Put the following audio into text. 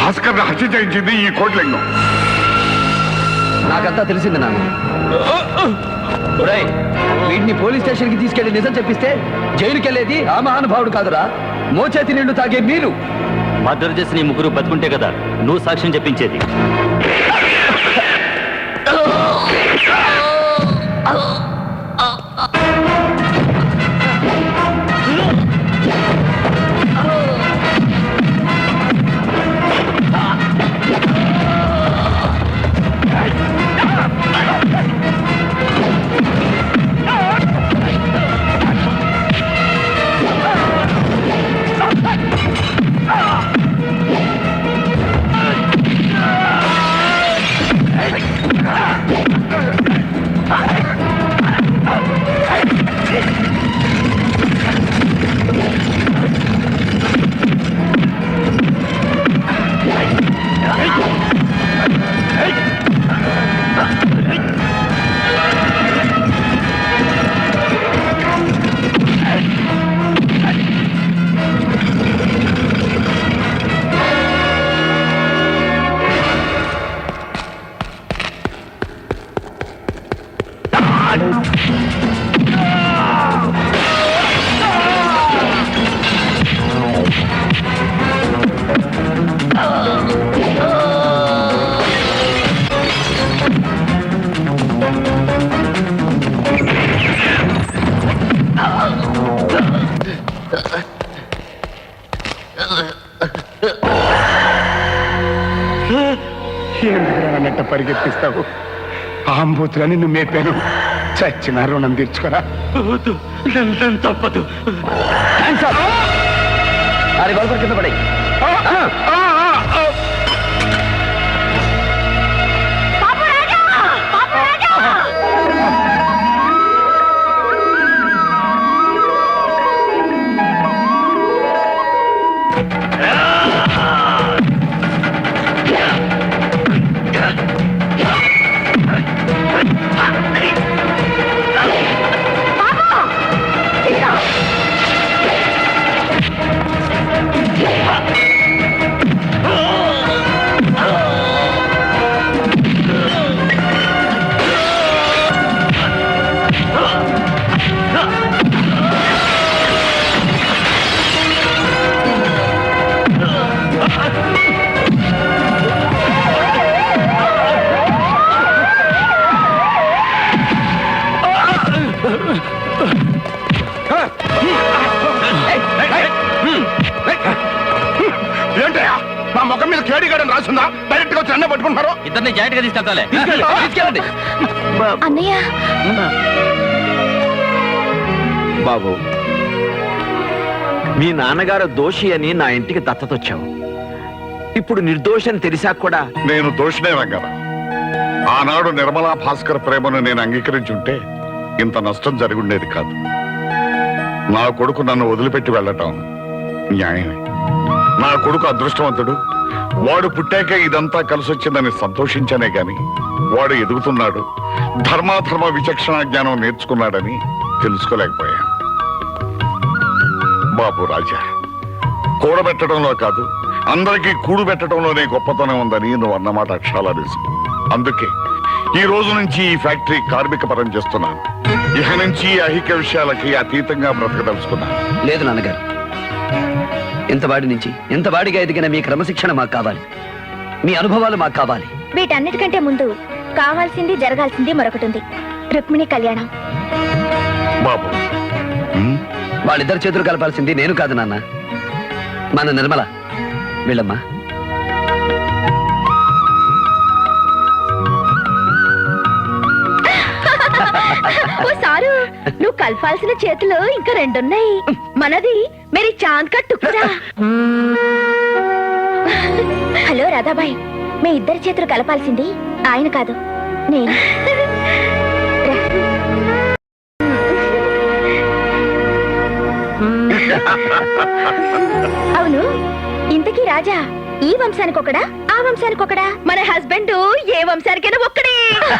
భాస్కర్ హత్య చేయించింది ఈ కోట్లింగం నాకంతా తెలిసింది నాన్న. ఒరేయ్, వీడిని పోలీస్ స్టేషన్కి తీసుకెళ్ళి నిజం చెప్పిస్తే జైలుకి వెళ్ళేది ఆ మహానుభావుడు కాదురా. మోచేతి నీళ్ళు తాగే మీరు. చేసిన ఈ ముగ్గురు బతుకుంటే కదా నువ్వు సాక్ష్యం చెప్పించేది. ఎందుకు అన్నట్టు పరిగెత్తిస్తావు? ఆంబూతులని నువ్వు మేపాను. చచ్చిన రుణం తీర్చుకోరా. తప్పదు. అది గొడవ కింద పడే. ఏంటయ్యా మా ముఖం మీద కేడిగాడని రాసిందా? డైరెక్ట్గా వచ్చి అన్న పట్టుకుంటున్నారు? ఇద్దరిని జాయింట్గా తీసుకెళ్తాలే తీసుకెళ్ళండి అన్నయ్య. బాబు మీ నాన్నగారు దోషి అని నా ఇంటికి దత్తతొచ్చావు. ఇప్పుడు నిర్దోషని తెలిసాక కూడా నేను దోషినే రంగారా ఆనాడు నిర్మలా భాస్కర్ ప్రేమను నేను అంగీకరించుంటే ఇంత నష్టం జరిగి ఉండేది కాదు. నా కొడుకు నన్ను వదిలిపెట్టి వెళ్ళటం న్యాయమే. నా కొడుకు అదృష్టవంతుడు. వాడు పుట్టాక ఇదంతా కలిసొచ్చిందని సంతోషించానే గాని వాడు ఎదుగుతున్నాడు. ధర్మాధర్మ విచక్షణ జ్ఞానం నేర్చుకున్నాడని తెలుసుకోలేకపోయాను. బాబు రాజా కూడబెట్టడంలో కాదు అందరికీ కూడు పెట్టడంలోనే గొప్పతనం ఉందని నువ్వు అన్నమాట అక్షరాల నిజం అందుకే ఈ రోజు నుంచి ఈ ఫ్యాక్టరీ కార్మిక పరం చేస్తున్నాను. ఇక నుంచి అహిక విషయాలకి అతీతంగా బ్రతకదలుచుకున్నాను. లేదు నాన్నగారు. ఇంత వాడి నుంచి ఇంత వాడిగా ఎదిగిన మీ క్రమశిక్షణ మాకు కావాలి. మీ అనుభవాలు మాకు కావాలి. వీటన్నిటికంటే ముందు కావాల్సింది జరగాల్సింది మరొకటి ఉంది రుక్మిణి కళ్యాణం. బాబు. వాళ్ళిద్దరు చేతులు కలపాల్సింది నేను కాదు నాన్న. మన నిర్మల. వీళ్ళమ్మా. నువ్వు కలపాల్సిన చేతులు ఇంకా రెండున్నాయి. మనది మేరీ చాంద్ కా హలో రాధాబాయ్ మీ ఇద్దరి చేతులు కలపాల్సింది ఆయన కాదు నేను. అవును ఇంతకీ రాజా ఈ వంశానికి ఒకడా ఆ వంశానికి ఒకడా మన హస్బెండ్ ఏ వంశానికైనా ఒక్కడే.